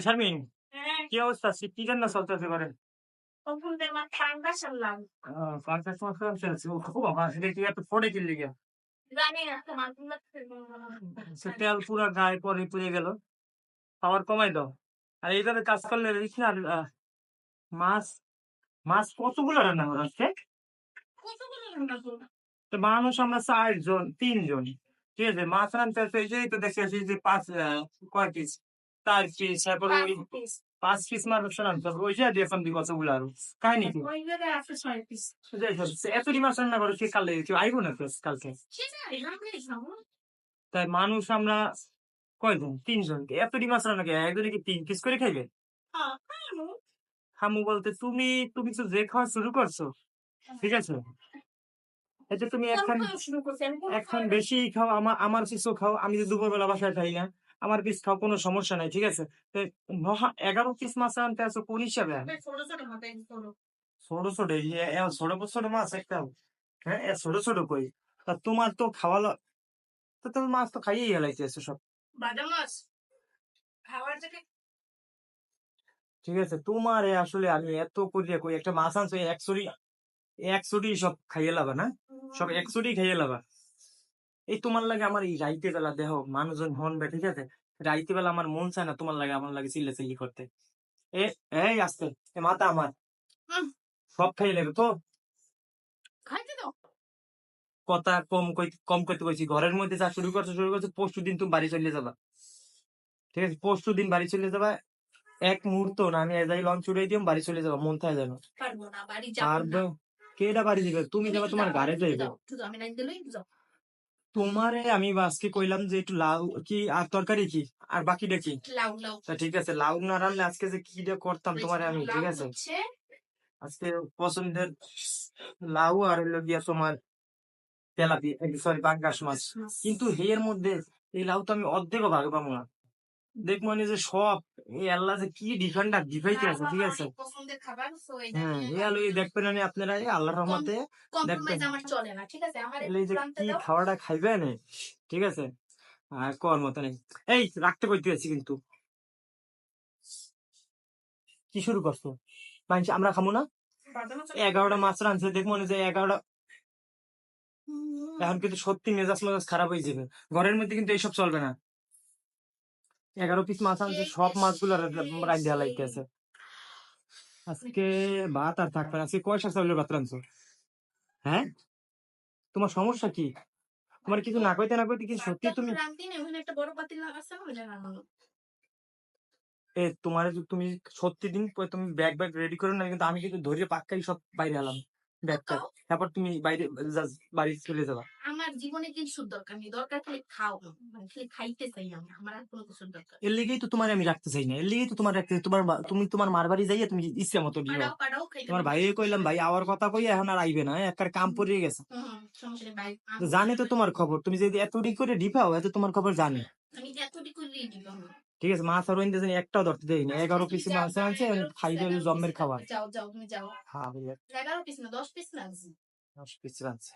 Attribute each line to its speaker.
Speaker 1: শারমিন
Speaker 2: হ্যাঁ,
Speaker 1: কি অবস্থা? শীত কি জন্য চলতেছে তেল পুরা গায়ে পরে পুড়ে গেল। পাওয়ার কমাই দাও। আর এইভাবে কাজ করলে আর, মাছ মাছ কতগুলো রান্না করা হচ্ছে? তো মানুষ আমরা চারজন তিনজন। ঠিক আছে মাছ হচ্ছে এই যে তো দেখছি আসি যে পাঁচ কয় পিস চার পিস তারপরে ওই পাঁচ পিস মাছ রান্নতে হবে ওই যে দিয়ে এখন দিই কতগুলো আরও। কাহিনী কি?
Speaker 2: ওই জায়গায় আছে ছয় পিস
Speaker 1: যাই হোক, সে এতটি মাছ রান্না করে কে কালে কেউ আইবো না তো কালকে? তাই মানুষ আমরা কয়জন? তিনজন এতটি মাছ রান্না কে? একজনে কি তিন পিস করে খাইবে? হামু বলতে তুমি তুমি তো যে খাওয়া শুরু করছ ঠিক আছে? এটা তুমি এখন এখন বেশি খাও আমার আমার পিসও খাও আমি তো দুপুরবেলা বাসায় খাই না। আমার পিস খাও কোনো সমস্যা নাই ঠিক আছে? এগারো পিস মাছ আনতে আছো কোন হিসাবে?
Speaker 2: ছোট ছোট ছোট
Speaker 1: ছোট মাছ একটা। হ্যাঁ এ ছোট ছোট কই? তা তোমার তো খাওয়া ল- তো তুমি মাছ তো খাইয়েই হেলাইতেছো সব।
Speaker 2: বাদাম মাছ? খাওয়ার জায়গায়
Speaker 1: ঠিক আছে তোমার আসলে আমি এত করিয়া কই একটা মাছ আনছো একশোটি একশোটি সব খাইয়ে লাবা না? সব একশোটি খাইয়ে লাবা। এই তোমার লাগে আমার এই রাইতে বেলা দেহ মানুষজন হন বে ঠিক আছে রাইতে বেলা আমার মন চায় না তোমার লাগে আমার লাগে চিল্লা চিল্লি করতে। এ এই আসতে এ মাথা আমার। সব খাইয়ে নেবে তো?
Speaker 2: খাইতে দাও।
Speaker 1: কথা কম কম করতে কইছি ঘরের মধ্যে যা শুরু করছ শুরু করছ পরশু দিন তুমি বাড়ি চলে যাবা। ঠিক আছে পরশু দিন বাড়ি চলে যাবা এক মুহূর্ত না আমি এজাই লঞ্চ উড়াই দিম বাড়ি চলে যাবা মন থাকে জানো
Speaker 2: পারব না বাড়ি যাব
Speaker 1: কেডা বাড়ি দিবে তুমি যাবা তোমার গাড়ি যাইবে।
Speaker 2: আমি নাই দিলেই যাও।
Speaker 1: তোমারে আমি আজকে কইলাম যে একটু লাউ কি আর তরকারি কি? আর বাকিটা কি?
Speaker 2: লাউ লাউ।
Speaker 1: তা ঠিক আছে লাউ না রান্না আজকে যে কি করতাম তোমারে আমি ঠিক আছে? আজকে পছন্দের লাউ আর হলো গিয়া তোমার তেলাপি সরি পাঙ্গাস মাছ। কিন্তু হের মধ্যে এই লাউ তো আমি অর্ধেকও ভাগ পাবো না। দেখ মানে যে সব। এই আল্লাহ যে কি ডিফেন্ডার ডিফাইতে আছে ঠিক আছে?
Speaker 2: পছন্দের খাবার so এই
Speaker 1: হ্যাঁ এই আলু দেখবেন আমি আপনারা এই আল্লাহর রহমতে দেখবেন।
Speaker 2: আমার চলে না ঠিক আছে? আমার
Speaker 1: এই যে কি খাওয়াটা খাইবেন? ঠিক আছে? আর কর মতো নেই। এই রাখতে কইতে আছি কিন্তু। কি শুরু করছ? মানছি আমরা খামো না? এগারোটা মাছ রানছে দেখ মনে যে এগারোটা এখন কিন্তু সত্যি মেজাজ মেজাজ খারাপ হয়ে যাবে। ঘরের মধ্যে কিন্তু এইসব চলবে না। এগারো পিস মাছ আনছে সব মাছগুলো রান্ধিয়া লাগতেছে আজকে ভাত আর থাকবে আজকে কয় শাক চাউলের ভাত রানছো হ্যাঁ? তোমার সমস্যা কি? তোমার কিছু না কইতে না কইতে কি সত্যি তুমি
Speaker 2: একটা বড় পাতিল।
Speaker 1: এ তোমার তুমি সত্যি দিন তুমি ব্যাগ ব্যাগ রেডি করে না কিন্তু আমি কিন্তু ধরে পাক্কাই সব বাইরে এলাম তারপর তুমি বাইরে বাড়ি চলে যাবা।
Speaker 2: আমার জীবনে কিছুর দরকার নেই। দরকার খালি খাও। মানে খালি খাইতে চাই আমি। আমার আর কোনো কিছুর দরকার
Speaker 1: এর লেগেই তো তোমার আমি রাখতে চাই না। এর লেগেই তো তোমার রাখতে তোমার তুমি তোমার মার বাড়ি যাইয়া তুমি ইচ্ছা মতো
Speaker 2: খাইতে
Speaker 1: তোমার। ভাই কইলাম ভাই আওয়ার কথা কই এখন আর আইবে না। একটা কাম পড়ে গেছে। জানে তো তোমার খবর। তুমি যদি এত রি করে ঢিপাও এত তোমার খবর জানে।
Speaker 2: আমি দিব আমি।
Speaker 1: ঠিক আছে মাছ আর ওইন্দে জানি একটাও ধরতে দেই না এগারো পিস মাছ আছে
Speaker 2: খাই piece,
Speaker 1: জম্মের খাবার।
Speaker 2: যাও যাও তুমি যাও।
Speaker 1: হ্যাঁ
Speaker 2: এগারো পিস না দশ পিস না?
Speaker 1: দশ পিস রানছে